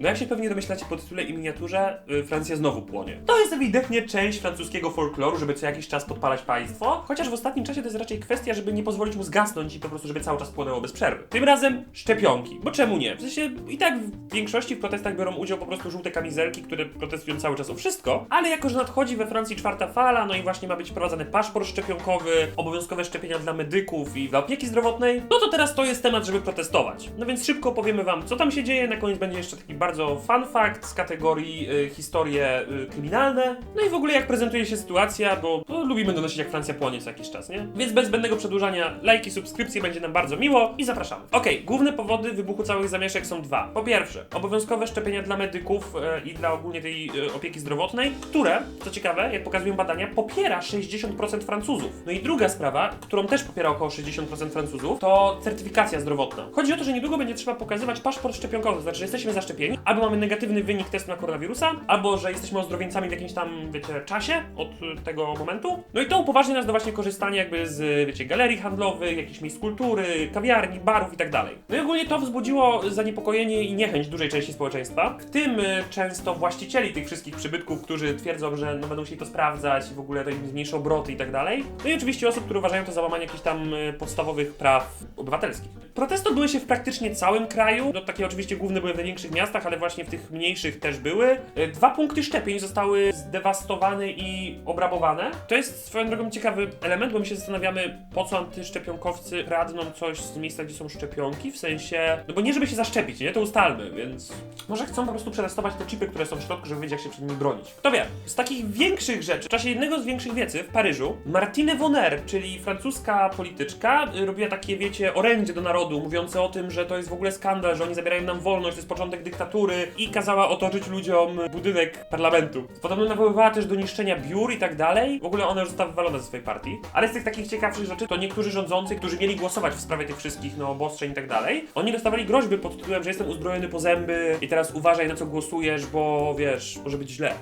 No jak się pewnie domyślacie po tytule i miniaturze, y, Francja znowu płonie. To jest ewidentnie część francuskiego folkloru, żeby co jakiś czas podpalać państwo, chociaż w ostatnim czasie to jest raczej kwestia, żeby nie pozwolić mu zgasnąć i po prostu, żeby cały czas płonęło bez przerwy. Tym razem szczepionki, bo czemu nie? W sensie i tak w większości w protestach biorą udział po prostu żółte kamizelki, które protestują cały czas o wszystko, ale jako, że nadchodzi we Francji czwarta fala, no i właśnie ma być wprowadzany paszport szczepionkowy, obowiązkowe szczepienia dla medyków i dla opieki zdrowotnej, no to teraz to jest temat, żeby protestować. No więc szybko powiemy wam, co tam się dzieje, na koniec będzie jeszcze taki bardzo fun fact z kategorii y, historie y, kryminalne, no i w ogóle jak prezentuje się sytuacja, bo no, lubimy donosić jak Francja płonie co jakiś czas, nie? Więc bez zbędnego przedłużania, lajki, subskrypcje będzie nam bardzo miło i zapraszamy. Okej, główne powody wybuchu całych zamieszek są dwa. Po pierwsze, obowiązkowe szczepienia dla medyków e, i dla ogólnie tej e, opieki zdrowotnej, które, co ciekawe, jak pokazują badania, popiera 60% Francuzów. No i druga sprawa, którą też popiera około 60% Francuzów, to certyfikacja zdrowotna. Chodzi o to, że niedługo będzie trzeba pokazywać paszport szczepionkowy, znaczy, że jesteśmy zaszczepieni, albo mamy negatywny wynik testu na koronawirusa, albo że jesteśmy ozdrowieńcami w jakimś tam, wiecie, czasie od y, tego momentu. No i to upoważnia nas do właśnie korzystania jakby z, wiecie, galerii handlowych, jakichś miejsc kultury, kawiarni, barów i tak dalej. No i ogólnie to wzbudziło zaniepokojenie i niechęć dużej części społeczeństwa, w tym y, często właścicieli tych wszystkich przybytków, którzy twierdzą, że no, będą chcieli to sprawdzać, w ogóle to im zmniejszy obroty i tak dalej. No i oczywiście osób, które uważają to za łamanie jakichś tam y, podstawowych praw obywatelskich. Protesty odbyły się w praktycznie całym kraju, no takie oczywiście główne były w największych miastach, ale właśnie w tych mniejszych też były. Y, Dwa punkty szczepień zostały zdewastowane i obrabowane. To jest swoją drogą ciekawy element, bo my się zastanawiamy, po co antyszczepionkowcy kradną coś z miejsca, gdzie są szczepionki, w sensie, no bo nie żeby się zaszczepić, nie? To ustalmy, więc może chcą po prostu przetestować te chipy, które są w środku, żeby wiedzieć, jak się przed nimi bronić. Kto wie? Z takich większych rzeczy, w czasie jednego z większych wiecy w Paryżu, Martine Vonner, czyli francuska polityczka, y, robiła takie, wiecie, orędzie do narodu, mówiące o tym, że to jest w ogóle skandal, że oni zabierają nam wolność, to jest początek dyktatury i kazała otoczyć ludziom budynek parlamentu. Podobno nawoływała też do niszczenia biur i tak dalej. W ogóle ona już została wywalona ze swojej partii. Ale z tych takich ciekawszych rzeczy, to niektórzy rządzący, którzy mieli głosować w sprawie tych wszystkich, no, obostrzeń i tak dalej, oni dostawali groźby pod tytułem, że jestem uzbrojony po zęby i teraz uważaj na co głosujesz, bo wiesz, może być źle.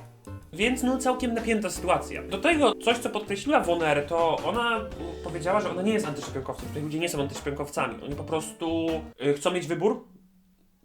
Więc no całkiem napięta sytuacja. Do tego coś, co podkreśliła Woner, to ona mm, powiedziała, że ona nie jest antyszczepionkowcem. Tutaj ludzie nie są antyszczepionkowcami. Oni po prostu y, chcą mieć wybór,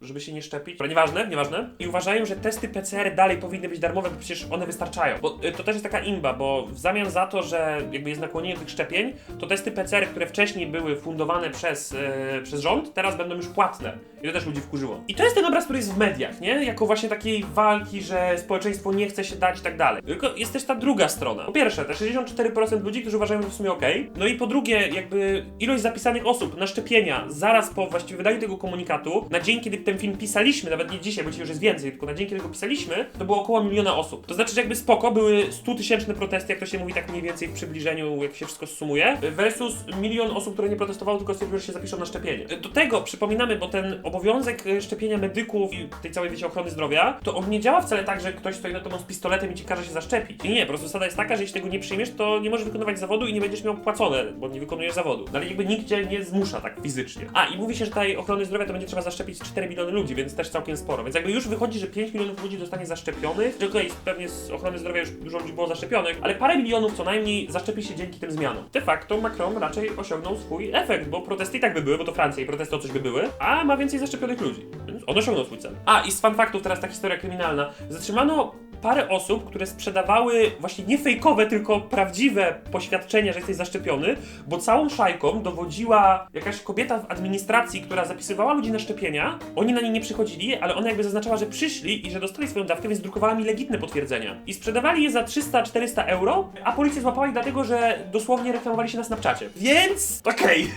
żeby się nie szczepić. Ale nieważne, nieważne. I uważają, że testy PCR dalej powinny być darmowe, bo przecież one wystarczają. Bo y, to też jest taka imba, bo w zamian za to, że jakby jest nakłonienie tych szczepień, to testy PCR, które wcześniej były fundowane przez, y, przez rząd, teraz będą już płatne. I to też ludzi wkurzyło. I to jest ten obraz, który jest w mediach, nie? Jako właśnie takiej walki, że społeczeństwo nie chce się dać i tak dalej. Tylko jest też ta druga strona. Po pierwsze, te 64% ludzi, którzy uważają, że w sumie okej. No i po drugie, jakby ilość zapisanych osób na szczepienia zaraz po właściwie wydaniu tego komunikatu, na dzień, kiedy ten film pisaliśmy, nawet nie dzisiaj, bo dzisiaj już jest więcej, tylko na dzień, kiedy pisaliśmy, to było około miliona osób. To znaczy, że jakby spoko, były 100 tysięczne protesty, jak to się mówi tak mniej więcej w przybliżeniu, jak się wszystko sumuje, versus milion osób, które nie protestowały, tylko stwierdziły, że się zapiszą na szczepienie. Do tego przypominamy, bo ten obowiązek e, szczepienia medyków i tej całej, wiecie, ochrony zdrowia, to on nie działa wcale tak, że ktoś stoi na tobą z pistoletem i ci każe się zaszczepić. Nie, nie, po prostu zasada jest taka, że jeśli tego nie przyjmiesz, to nie możesz wykonywać zawodu i nie będziesz miał płacone, bo nie wykonujesz zawodu. No ale jakby cię nie zmusza tak fizycznie. A, i mówi się, że tej ochrony zdrowia to będzie trzeba zaszczepić 4 miliony ludzi, więc też całkiem sporo. Więc jakby już wychodzi, że 5 milionów ludzi zostanie zaszczepionych, że okej, pewnie z ochrony zdrowia już dużo ludzi było zaszczepionych, ale parę milionów co najmniej zaszczepi się dzięki tym zmianom. De facto Macron raczej osiągnął swój efekt, bo protesty i tak by były, bo to Francja i protesty o coś by były, a ma więcej zaszczepionych ludzi. Więc on osiągnął swój cel. A, i z fun faktów teraz ta historia kryminalna. Zatrzymano parę osób, które sprzedawały właśnie nie fejkowe, tylko prawdziwe poświadczenia, że jesteś zaszczepiony, bo całą szajką dowodziła jakaś kobieta w administracji, która zapisywała ludzi na szczepienia. Oni na nie nie przychodzili, ale ona jakby zaznaczała, że przyszli i że dostali swoją dawkę, więc drukowała mi legitne potwierdzenia. I sprzedawali je za 300-400 euro, a policja złapała ich dlatego, że dosłownie reklamowali się na Snapchacie. Więc, okej.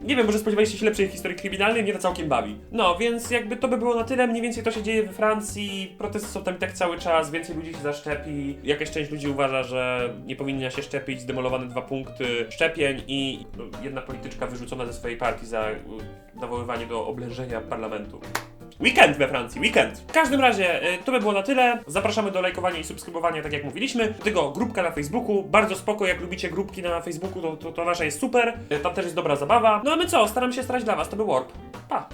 Nie wiem, może spodziewaliście się lepszej historii kryminalnej, mnie to całkiem bawi. No, więc jakby to by było na tyle, mniej więcej to się dzieje we Francji, protesty są tam i tak cały czas, więcej ludzi się zaszczepi, jakaś część ludzi uważa, że nie powinna się szczepić, zdemolowane dwa punkty szczepień i no, jedna polityczka wyrzucona ze swojej partii za nawoływanie do oblężenia parlamentu. Weekend we Francji, weekend. W każdym razie, y, to by było na tyle. Zapraszamy do lajkowania i subskrybowania, tak jak mówiliśmy. Do tego grupka na Facebooku, bardzo spoko, jak lubicie grupki na Facebooku, to, to, to nasza jest super. Y, Tam też jest dobra zabawa. No a my co, staram się starać dla was, to był Warp. Pa!